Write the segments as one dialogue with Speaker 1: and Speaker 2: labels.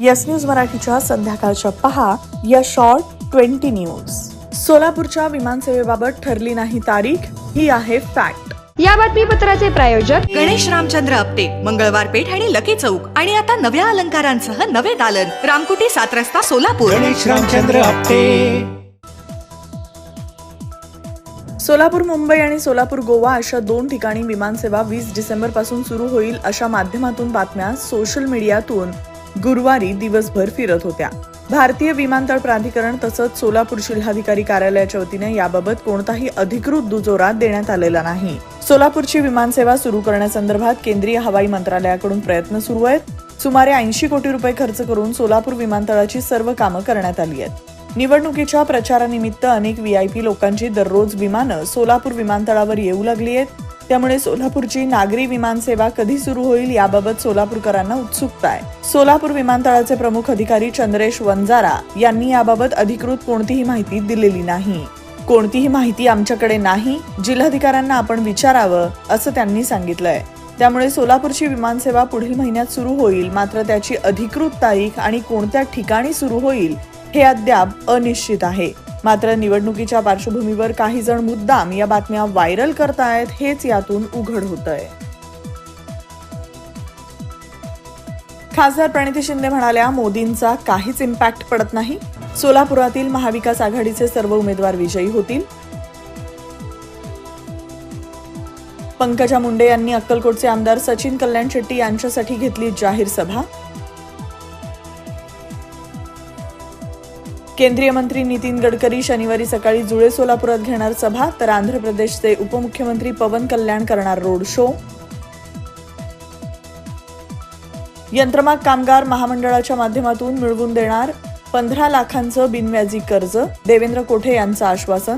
Speaker 1: Yes news मराठीच्या संध्याकाळच्या पहा या शॉर्ट ट्वेंटी न्यूज सोलापूरच्या विमानसेवेबाबत ठरली नाही तारीख ही आहे फॅक्ट
Speaker 2: या बातमीपत्राचे प्रायोजक
Speaker 3: गणेश रामचंद्र आपटे मंगळवार पेठ आणि लकी चौक. आणि आता नव्या अलंकारांसह नवे दालन. रामकुटी सात रस्ता सोलापूर.
Speaker 4: गणेश रामचंद्र आपटे.
Speaker 1: सोलापूर मुंबई आणि सोलापूर गोवा अशा दोन ठिकाणी विमानसेवा वीस डिसेंबरपासून सुरू होईल अशा माध्यमातून बातम्या सोशल मीडियातून गुरुवारी दिवसभर फिरत होत्या. भारतीय विमानतळ प्राधिकरण तसंच सोलापूर जिल्हाधिकारी कार्यालयाच्या वतीने याबाबत कोणताही अधिकृत दुजोरा देण्यात आलेला नाही. सोलापूरची विमानसेवा सुरू करण्यासंदर्भात केंद्रीय हवाई मंत्रालयाकडून प्रयत्न सुरू आहेत. सुमारे ऐंशी कोटी रुपये खर्च करून सोलापूर विमानतळाची सर्व कामं करण्यात आली आहेत. निवडणुकीच्या प्रचारानिमित्त अनेक व्हीआयपी लोकांची दररोज विमानं सोलापूर विमानतळावर येऊ लागली आहेत. त्यामुळे सोलापूरची नागरी विमानसेवा कधी सुरू होईल याबाबत सोलापूरकरांना उत्सुकता आहे. सोलापूर विमानतळाचे प्रमुख अधिकारी चंद्रेश वंजारा यांनी याबाबत अधिकृत कोणतीही माहिती दिलेली नाही. कोणतीही माहिती आमच्याकडे नाही जिल्हाधिकाऱ्यांना आपण विचारावं असं त्यांनी सांगितलंय. त्यामुळे सोलापूरची विमानसेवा पुढील महिन्यात सुरू होईल मात्र त्याची अधिकृत तारीख आणि कोणत्या ठिकाणी सुरू होईल हे अद्याप अनिश्चित आहे. मात्र निवडणुकीच्या पार्श्वभूमीवर काही जण मुद्दाम या बातम्या व्हायरल करतायत हेच यातून उघड होत आहे खासदार प्रणिती शिंदे म्हणाल्या मोदींचा काहीच इम्पॅक्ट पडत नाही. सोलापुरातील महाविकास आघाडीचे सर्व उमेदवार विजयी होतील. पंकजा मुंडे यांनी अक्कलकोटचे आमदार सचिन कल्याण शेट्टी यांच्यासाठी घेतली जाहीर सभा. केंद्रीय मंत्री नितीन गडकरी शनिवारी सकाळी जुळे सोलापुरात घेणार सभा तर आंध्र प्रदेशचे उपमुख्यमंत्री पवन कल्याण करणार रोड शो. यंत्रमाग कामगार महामंडळाच्या माध्यमातून मिळवून देणार पंधरा लाखांचं बिनव्याजी कर्ज देवेंद्र कोठे यांचं आश्वासन.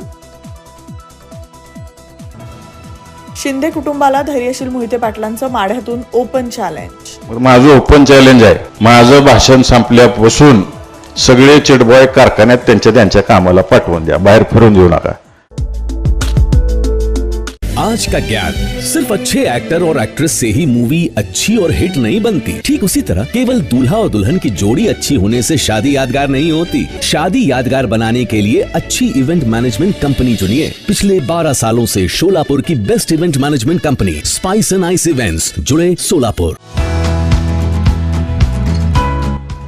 Speaker 1: शिंदे कुटुंबाला धैर्यशील मोहिते पाटलांचं माढ्यातून ओपन चॅलेंज
Speaker 5: माझं ओपन चॅलेंज आहे. माझं भाषण संपल्यापासून सगळे चिडबॉय कारखान्यात त्यांच्या त्यांच्या कामाला पाठवून द्या. बाहेर
Speaker 6: आज का ज्ञान? सिर्फ़ अच्छे एक्टर और एक्ट्रेस से ही मूवी अच्छी और हिट नहीं बनती। ठीक उसी तरह केवल दूल्हा और दुल्हन की जोड़ी अच्छी होने से शादी यादगार नहीं होती। शादी यादगार बनाने के लिए अच्छी इवेंट मैनेजमेंट कंपनी चुनिए। पिछले 12 सालों से शोलापुर की best event management company spice and ice events जुड़े सोलापुर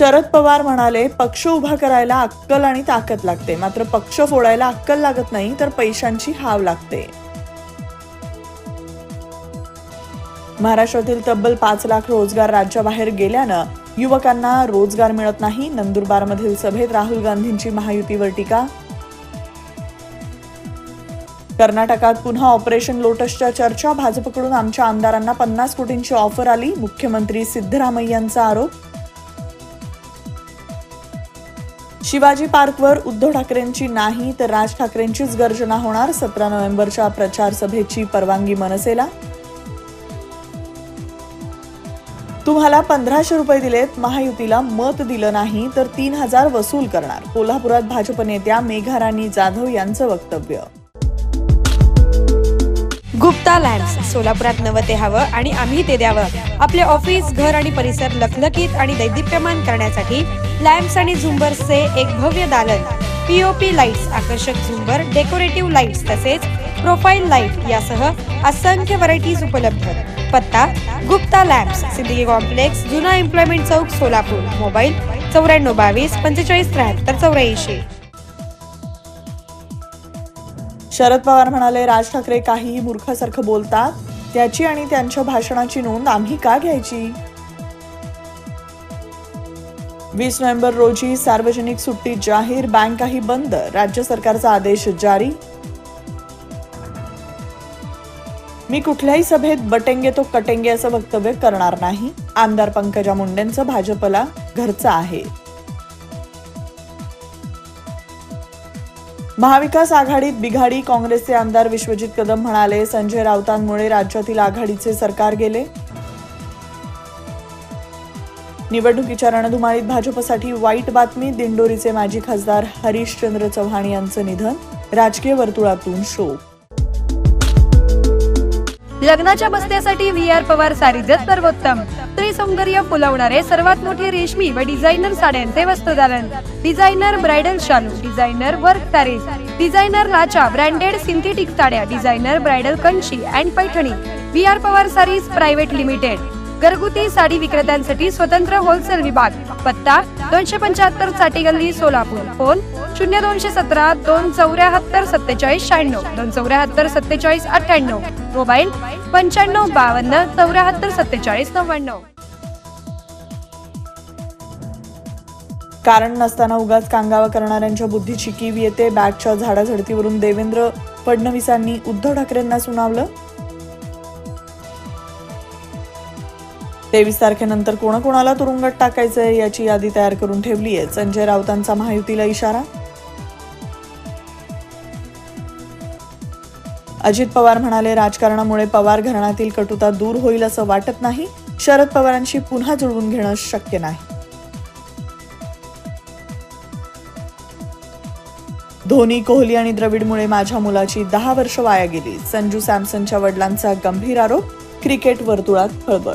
Speaker 1: शरद पवार म्हणाले पक्ष उभा करायला अक्कल आणि ताकद लागते. मात्र पक्ष फोडायला अक्कल लागत नाही तर पैशांची हाव लागते. महाराष्ट्रातील तब्बल पाच लाख रोजगार राज्याबाहेर गेल्यानं युवकांना रोजगार मिळत नाही. नंदुरबारमधील सभेत राहुल गांधींची महायुतीवर टीका. कर्नाटकात पुन्हा ऑपरेशन लोटसच्या चर्चा. भाजपकडून आमच्या आमदारांना पन्नास कोटींची ऑफर आली. मुख्यमंत्री सिद्धरामय्यांचा आरोप. शिवाजी पार्कवर उद्धव ठाकरेंची नाही तर राज ठाकरेंचीच गर्जना होणार सतरा नोव्हेंबरच्या प्रचार सभेची परवानगी मनसेला. तुम्हाला पंधराशे रुपये दिलेत महायुतीला मत दिलं नाही तर तीन हजार वसूल करणार. कोल्हापुरात भाजप नेत्या मेघाराणी जाधव यांचं वक्तव्य.
Speaker 2: गुप्ता लँड्स सोलापुरात नवं ते हवं आणि आम्ही ते द्यावं. आपले ऑफिस घर आणि परिसर लखलखीत आणि दैदिप्यमान करण्यासाठी लॅम्प्स आणि झुंबर्सचे एक भव्य दालन. पीओपी लाईट्स आकर्षक झुंबर डेकोरेटिव्ह लाईट्स तसेच प्रोफाईल लाइट यासह असंख्य व्हरायटीज उपलब्ध. पत्ता गुप्ता लॅम्प्स सिद्धी कॉम्प्लेक्स जुना एम्प्लॉयमेंट चौक सोलापूर. मोबाईल चौऱ्याण्णव बावीस पंचेचाळीस त्र्याहत्तर चौऱ्याऐंशी.
Speaker 1: शरद पवार म्हणाले राज ठाकरे काहीही मूर्खासारखं बोलतात. त्याची आणि त्यांच्या भाषणाची नोंद आम्ही का घ्यायची? वीस नोव्हेंबर रोजी सार्वजनिक सुट्टी जाहीर बँकाही बंद राज्य सरकारचा आदेश जारी. मी कुठल्याही सभेत बटेंगे तो कटेंगे असं वक्तव्य करणार नाही. आमदार पंकजा मुंडेंचं भाजपला घरचं आहे. महाविकास आघाडीत बिघाडी काँग्रेसचे आमदार विश्वजित कदम म्हणाले संजय राऊतांमुळे राज्यातील आघाडीचे सरकार गेले. निवडणुकीच्या रणधुमाळीत भाजपसाठी वाईट बातमी दिंडोरीचे माजी खासदार हरिश्चंद्र चव्हाण यांचं निधन राजकीय वर्तुळातून शोक.
Speaker 2: लग्नाच्या बसण्यासाठी व्ही आर पवार सारीजत सर्वोत्तम. स्त्री सौंदर्य फुलवणारे सर्वात मोठे रेशमी व डिझायनर साड्यांचे वस्त्रदालन डिझायनर ब्रायडल शालू डिझायनर वर्क सारीज डिझायनर लाचा ब्रँडेड सिंथेटिक साड्या designer bridal Kanchi and Paithani. V R Pawar saris private limited. घरगुती साडी विक्रेत्यांसाठी स्वतंत्र होलसेल विभाग. पत्ता दोनशे पंच्याहत्तरसाठी गल्ली सोलापूर. फोन शून्य दोनशे सतरा दोन चौऱ्याहत्तर सत्तेचाळीस शहाण्णव. दोन चौऱ्याहत्तर सत्तेचाळीस अठ्ठ्याण्णव. मोबाईल पंच्याण्णव बावन्न चौऱ्याहत्तर सत्तेचाळीस नव्याण्णव.
Speaker 1: कारण नसताना उगाच कांगावा करणाऱ्यांच्या बुद्धीची कीव येते. बॅगच्या झाडाझडतीवरून देवेंद्र फडणवीसांनी उद्धव ठाकरेंना सुनावलं. तेवीस तारखेनंतर कोणाकोणाला तुरुंगात टाकायचंय याची यादी तयार करून ठेवली आहे. संजय राऊतांचा महायुतीला इशारा? अजित पवार म्हणाले राजकारणामुळे पवार घराण्यातील कटुता दूर होईल असं वाटत नाही. शरद पवारांशी पुन्हा जुळवून घेणं शक्य नाही. धोनी कोहली आणि द्रविडमुळे माझ्या मुलाची दहा वर्ष वाया गेली. संजू सॅमसनच्या वडिलांचा गंभीर आरोप. क्रिकेट वर्तुळात खळबळ.